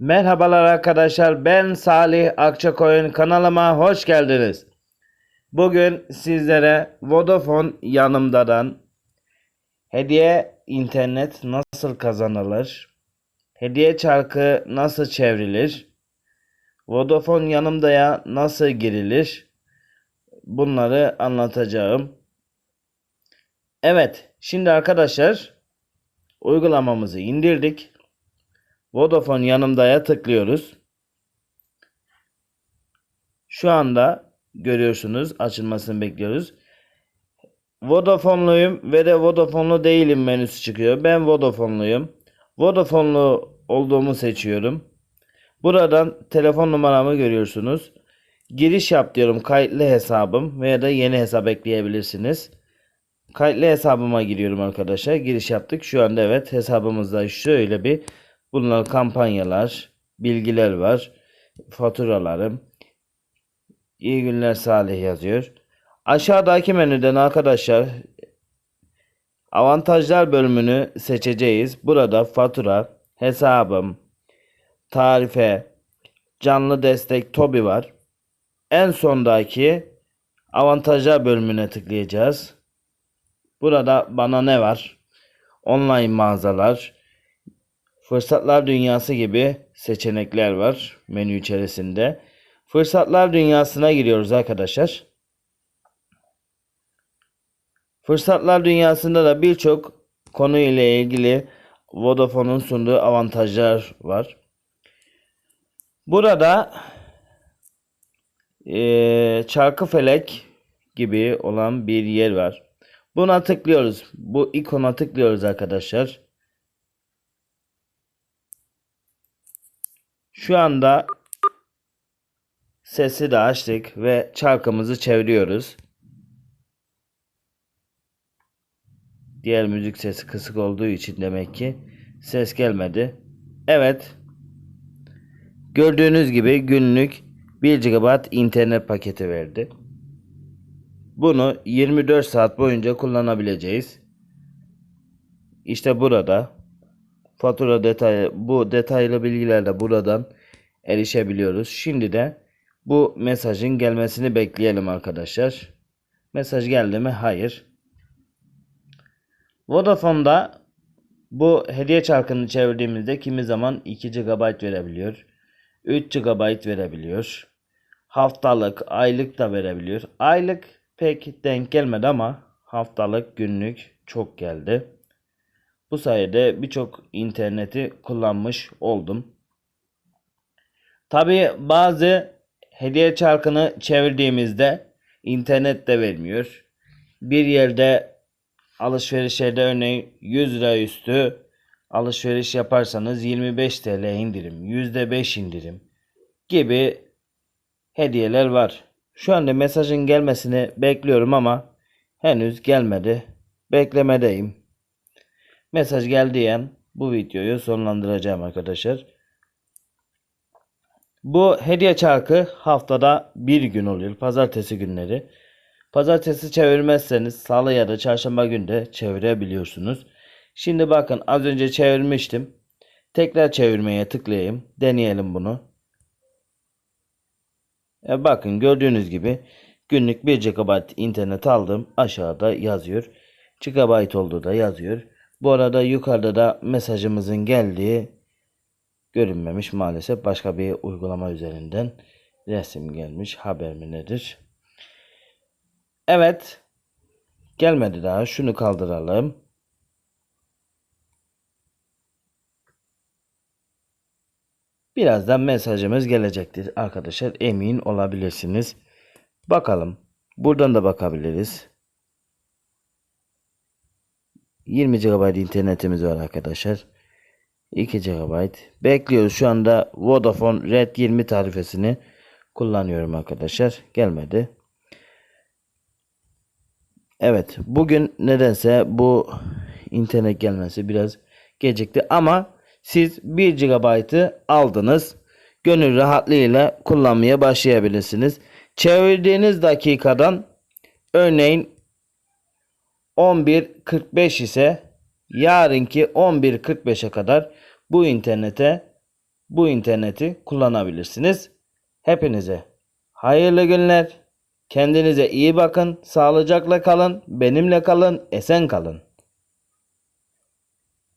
Merhabalar arkadaşlar ben Salih Akçakoyun kanalıma hoş geldiniz. Bugün sizlere Vodafone yanımdadan hediye internet nasıl kazanılır? Hediye çarkı nasıl çevrilir? Vodafone yanımdaya nasıl girilir? Bunları anlatacağım. Evet, şimdi arkadaşlar uygulamamızı indirdik. Vodafone yanımdaya tıklıyoruz. Şu anda görüyorsunuz açılmasını bekliyoruz. Vodafone'luyum ve de Vodafone'lu değilim menüsü çıkıyor. Ben Vodafone'luyum. Vodafone'lu olduğumu seçiyorum. Buradan telefon numaramı görüyorsunuz. Giriş yap diyorum kayıtlı hesabım veya da yeni hesap ekleyebilirsiniz. Kayıtlı hesabıma giriyorum arkadaşlar. Giriş yaptık. Şu anda evet hesabımızda şöyle bir bunlar kampanyalar, bilgiler var. Faturalarım. İyi günler Salih yazıyor. Aşağıdaki menüden arkadaşlar avantajlar bölümünü seçeceğiz. Burada fatura, hesabım, tarife, canlı destek Tobi var. En sondaki avantajlar bölümüne tıklayacağız. Burada bana ne var? Online mağazalar, fırsatlar dünyası gibi seçenekler var menü içerisinde. Fırsatlar dünyasına giriyoruz arkadaşlar. Fırsatlar dünyasında da birçok konu ile ilgili Vodafone'un sunduğu avantajlar var. Burada eee Çarkıfelek gibi olan bir yer var. Buna tıklıyoruz. Bu ikona tıklıyoruz arkadaşlar. Şu anda sesi de açtık ve çarkımızı çeviriyoruz. Diğer müzik sesi kısık olduğu için demek ki ses gelmedi. Evet. Gördüğünüz gibi günlük 1 GB internet paketi verdi. Bunu 24 saat boyunca kullanabileceğiz. İşte burada fatura detayı bu detaylı bilgiler de buradan erişebiliyoruz. Şimdi de bu mesajın gelmesini bekleyelim arkadaşlar. Mesaj geldi mi? Hayır. Vodafone'da bu hediye çarkını çevirdiğimizde kimi zaman 2 GB verebiliyor. 3 GB verebiliyor. Haftalık, aylık da verebiliyor. Aylık pek denk gelmedi ama haftalık, günlük çok geldi. Bu sayede birçok interneti kullanmış oldum. Tabi bazı hediye çarkını çevirdiğimizde internet de vermiyor. Bir yerde alışverişlerde örneğin 100 lira üstü alışveriş yaparsanız 25 TL indirim, %5 indirim gibi hediyeler var. Şu anda mesajın gelmesini bekliyorum ama henüz gelmedi. Beklemedeyim. Mesaj geldiyen bu videoyu sonlandıracağım arkadaşlar. Bu hediye çarkı haftada bir gün oluyor. Pazartesi günleri. Pazartesi çevirmezseniz salı ya da çarşamba günde çevirebiliyorsunuz. Şimdi bakın az önce çevirmiştim. Tekrar çevirmeye tıklayayım. Deneyelim bunu. E bakın gördüğünüz gibi günlük 1 GB internet aldım. Aşağıda yazıyor. GB olduğu da yazıyor. Bu arada yukarıda da mesajımızın geldiği görünmemiş maalesef. Başka bir uygulama üzerinden resim gelmiş. Haber mi nedir? Evet. Gelmedi daha. Şunu kaldıralım. Birazdan mesajımız gelecektir arkadaşlar. Emin olabilirsiniz. Bakalım. Buradan da bakabiliriz. 20 GB internetimiz var arkadaşlar. 2 GB. Bekliyoruz. Şu anda Vodafone Red 20 tarifesini kullanıyorum arkadaşlar. Gelmedi. Evet. Bugün nedense bu internet gelmesi biraz gecikti ama siz 1 GB'ı aldınız. Gönül rahatlığıyla kullanmaya başlayabilirsiniz. Çevirdiğiniz dakikadan örneğin 11.45 ise yarınki 11.45'e kadar bu internete bu interneti kullanabilirsiniz. Hepinize hayırlı günler. Kendinize iyi bakın. Sağlıcakla kalın. Benimle kalın. Esen kalın.